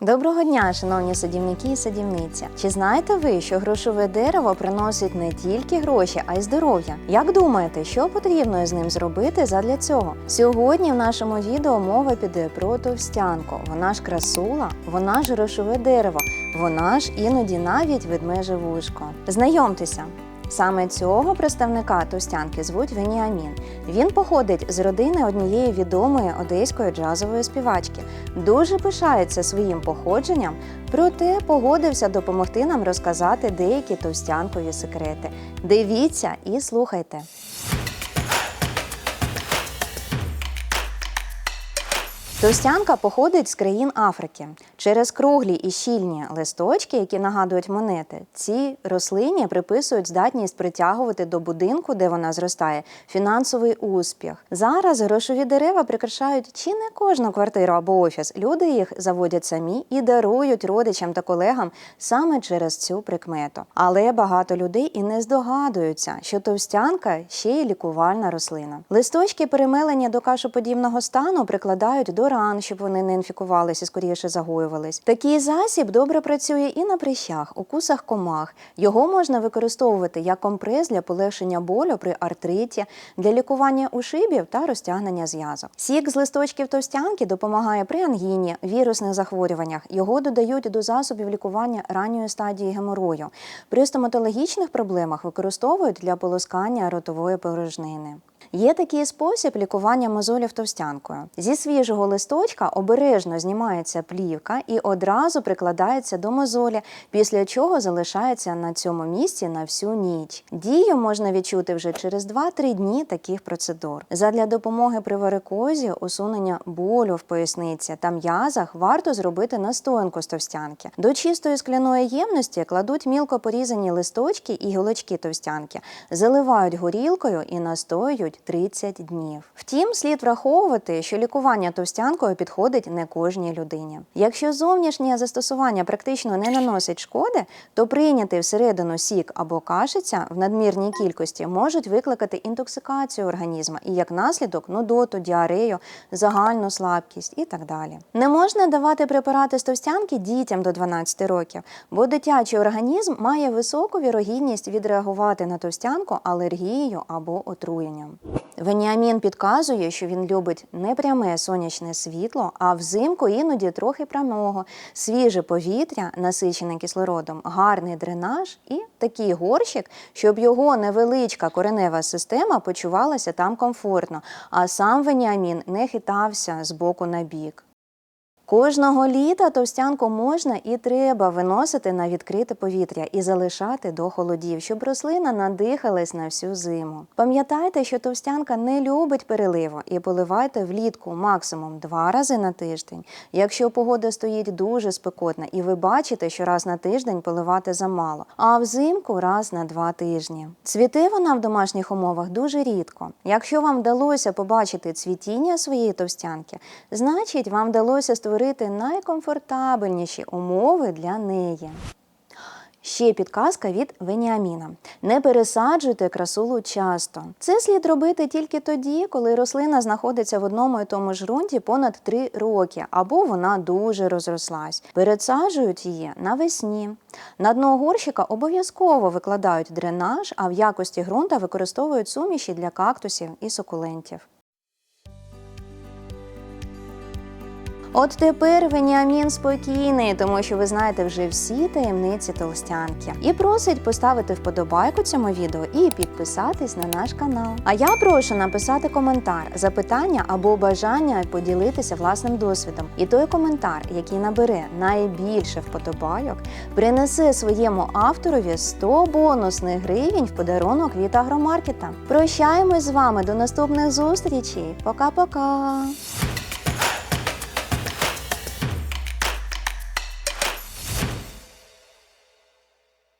Доброго дня, шановні садівники і садівниці. Чи знаєте ви, що грошове дерево приносить не тільки гроші, а й здоров'я? Як думаєте, що потрібно з ним зробити задля цього? Сьогодні в нашому відео мова піде про товстянку. Вона ж красула, вона ж грошове дерево, вона ж іноді навіть ведмеже вушко. Знайомтеся. Саме цього представника Тостянки звуть Веніамін. Він походить з родини однієї відомої одеської джазової співачки. Дуже пишається своїм походженням, проте погодився допомогти нам розказати деякі товстянкові секрети. Дивіться і слухайте. Товстянка походить з країн Африки. Через круглі і щільні листочки, які нагадують монети, ці рослині приписують здатність притягувати до будинку, де вона зростає, фінансовий успіх. Зараз грошові дерева прикрашають чи не кожну квартиру або офіс. Люди їх заводять самі і дарують родичам та колегам саме через цю прикмету. Але багато людей і не здогадуються, що товстянка ще й лікувальна рослина. Листочки, перемелені до кашоподібного стану, прикладають до ран, щоб вони не інфікувалися скоріше загоювались. Такий засіб добре працює і на прищах, укусах комах. Його можна використовувати як компрес для полегшення болю при артриті, для лікування ушибів та розтягнення зв'язок. Сік з листочків товстянки допомагає при ангіні, вірусних захворюваннях. Його додають до засобів лікування ранньої стадії геморою. При стоматологічних проблемах використовують для полоскання ротової порожнини. Є такий спосіб лікування мозолів товстянкою. Зі свіжого листочка обережно знімається плівка і одразу прикладається до мозолі, після чого залишається на цьому місці на всю ніч. Дію можна відчути вже через 2-3 дні таких процедур. Задля допомоги при варикозі, усунення болю в поясниці та м'язах варто зробити настоянку з товстянки. До чистої скляної ємності кладуть мілко порізані листочки і гілочки товстянки, заливають горілкою і настоюють 30 днів. Втім, слід враховувати, що лікування товстянкою підходить не кожній людині. Якщо зовнішнє застосування практично не наносить шкоди, то прийняти всередину сік або кашиця в надмірній кількості можуть викликати інтоксикацію організму і як наслідок нудоту, діарею, загальну слабкість і так далі. Не можна давати препарати з товстянки дітям до 12 років, бо дитячий організм має високу вірогідність відреагувати на товстянку алергією або отруєнням. Веніамін підказує, що він любить не пряме сонячне світло, а взимку іноді трохи прямого, свіже повітря, насичене кислородом, гарний дренаж і такий горщик, щоб його невеличка коренева система почувалася там комфортно, а сам Веніамін не хитався з боку на бік. Кожного літа товстянку можна і треба виносити на відкрите повітря і залишати до холодів, щоб рослина надихалась на всю зиму. Пам'ятайте, що товстянка не любить переливу і поливайте влітку максимум два рази на тиждень. Якщо погода стоїть дуже спекотна і ви бачите, що раз на тиждень поливати замало, а взимку раз на два тижні. Цвіте вона в домашніх умовах дуже рідко. Якщо вам вдалося побачити цвітіння своєї товстянки, значить вам вдалося створити найкомфортабельніші умови для неї. Ще підказка від Веніаміна. Не пересаджуйте красулу часто. Це слід робити тільки тоді, коли рослина знаходиться в одному і тому ж ґрунті понад 3 роки, або вона дуже розрослась. Пересаджують її навесні. На дно горщика обов'язково викладають дренаж, а в якості ґрунта використовують суміші для кактусів і сукулентів. От тепер Веніамін спокійний, тому що ви знаєте вже всі таємниці толстянки. І просить поставити вподобайку цьому відео і підписатись на наш канал. А я прошу написати коментар, запитання або бажання поділитися власним досвідом. І той коментар, який набере найбільше вподобайок, принесе своєму авторові 100 бонусних гривень в подарунок від агромаркета. Прощаємось з вами до наступних зустрічей. Пока-пока!